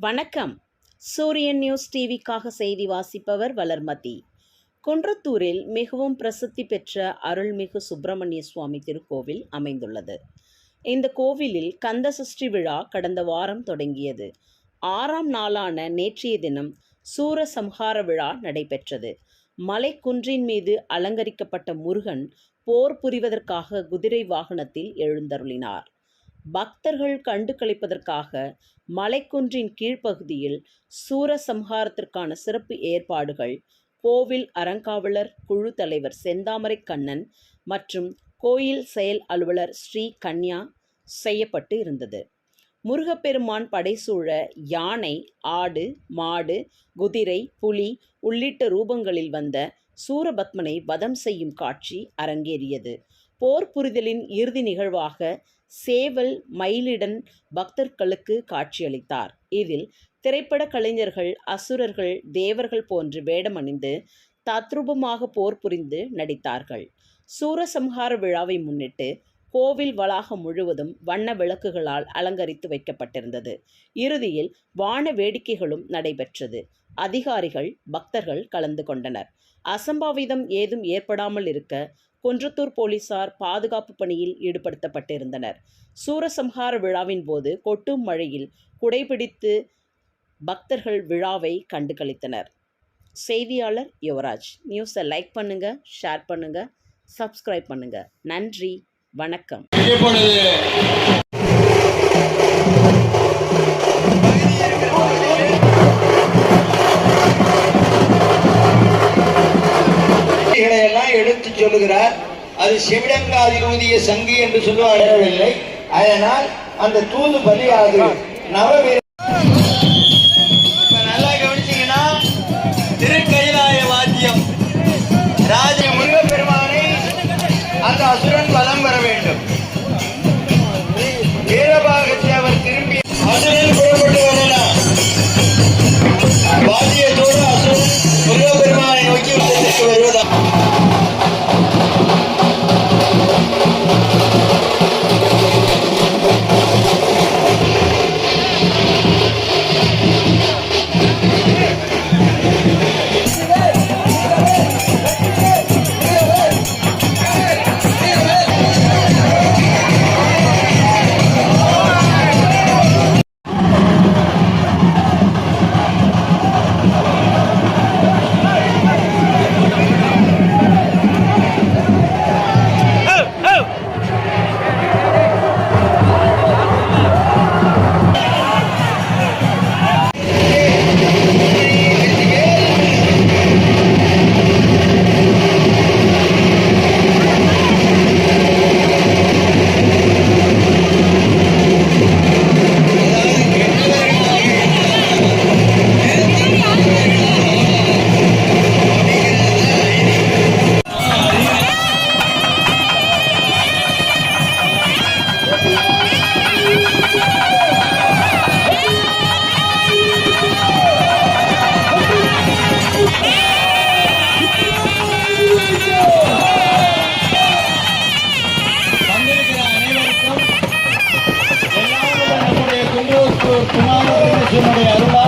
வணக்கம். சூரியன் நியூஸ் டிவிக்காக செய்தி வாசிப்பவர் வளர்மதி. குன்றத்தூரில் மிகவும் பிரசித்தி பெற்ற அருள்மிகு சுப்பிரமணிய சுவாமி திருக்கோவில் அமைந்துள்ளது. இந்த கோவிலில் கந்த சஷ்டி விழா கடந்த வாரம் தொடங்கியது. ஆறாம் நாளான நேற்றைய தினம் சூரசம்ஹார விழா நடைபெற்றது. மலைக்குன்றின் மீது அலங்கரிக்கப்பட்ட முருகன் போர் புரிவதற்காக குதிரை வாகனத்தில் எழுந்தருளினார். பக்தர்கள் கண்டு களிப்பதற்காக மலைக்குன்றின் கீழ்ப்பகுதியில் சூரசம்ஹாரத்திற்கான சிறப்பு ஏற்பாடுகள் கோவில் அறங்காவலர் குழு தலைவர் செந்தாமரை கண்ணன் மற்றும் கோயில் செயல் அலுவலர் ஸ்ரீ கன்யா செய்யப்பட்டு இருந்தது. முருகப்பெருமான் படைசூழ யானை ஆடு மாடு குதிரை புலி உள்ளிட்ட ரூபங்களில் வந்த சூரபத்மனை வதம் செய்யும் காட்சி அரங்கேறியது. போர் புரிதலின் இறுதி நிகழ்வாக சேவல் மயிலிடன் பக்தர்களுக்கு காட்சியளித்தார். இதில் திரைப்பட கலைஞர்கள் அசுரர்கள் தேவர்கள் போன்று வேடமணிந்து தத்ரூபமாக போர் புரிந்து நடித்தார்கள். சூரசம்ஹார விழாவை முன்னிட்டு கோவில் வளாகம் முழுவதும் வண்ண விளக்குகளால் அலங்கரித்து வைக்கப்பட்டிருந்தது. இறுதியில் வான வேடிக்கைகளும் நடைபெற்றது. அதிகாரிகள் பக்தர்கள் கலந்து கொண்டனர். அசம்பாவிதம் ஏதும் ஏற்படாமல் இருக்க குன்றத்தூர் போலீசார் பாதுகாப்பு பணியில் ஈடுபடுத்தப்பட்டிருந்தனர். சூரசம்ஹார விழாவின் போது கொட்டும் மழையில் குடைபிடித்து பக்தர்கள் விழாவை கண்டுகளித்தனர். செய்தியாளர் யுவராஜ். நியூஸை லைக் பண்ணுங்கள் ஷேர் பண்ணுங்கள் சப்ஸ்கிரைப் பண்ணுங்கள் நன்றி. வணக்கம். எடுத்து சொல்லுகிறார். அது செவிடங்காதி ஊதிய சங்கு என்று சொல்லுவார்கள் அதனால் அந்த தூது பலியாது நவ திருக்கைலாய வாத்தியம். ராஜ முருகப்பெருமானை அந்த அசுர తుమారశివుడి అరుణ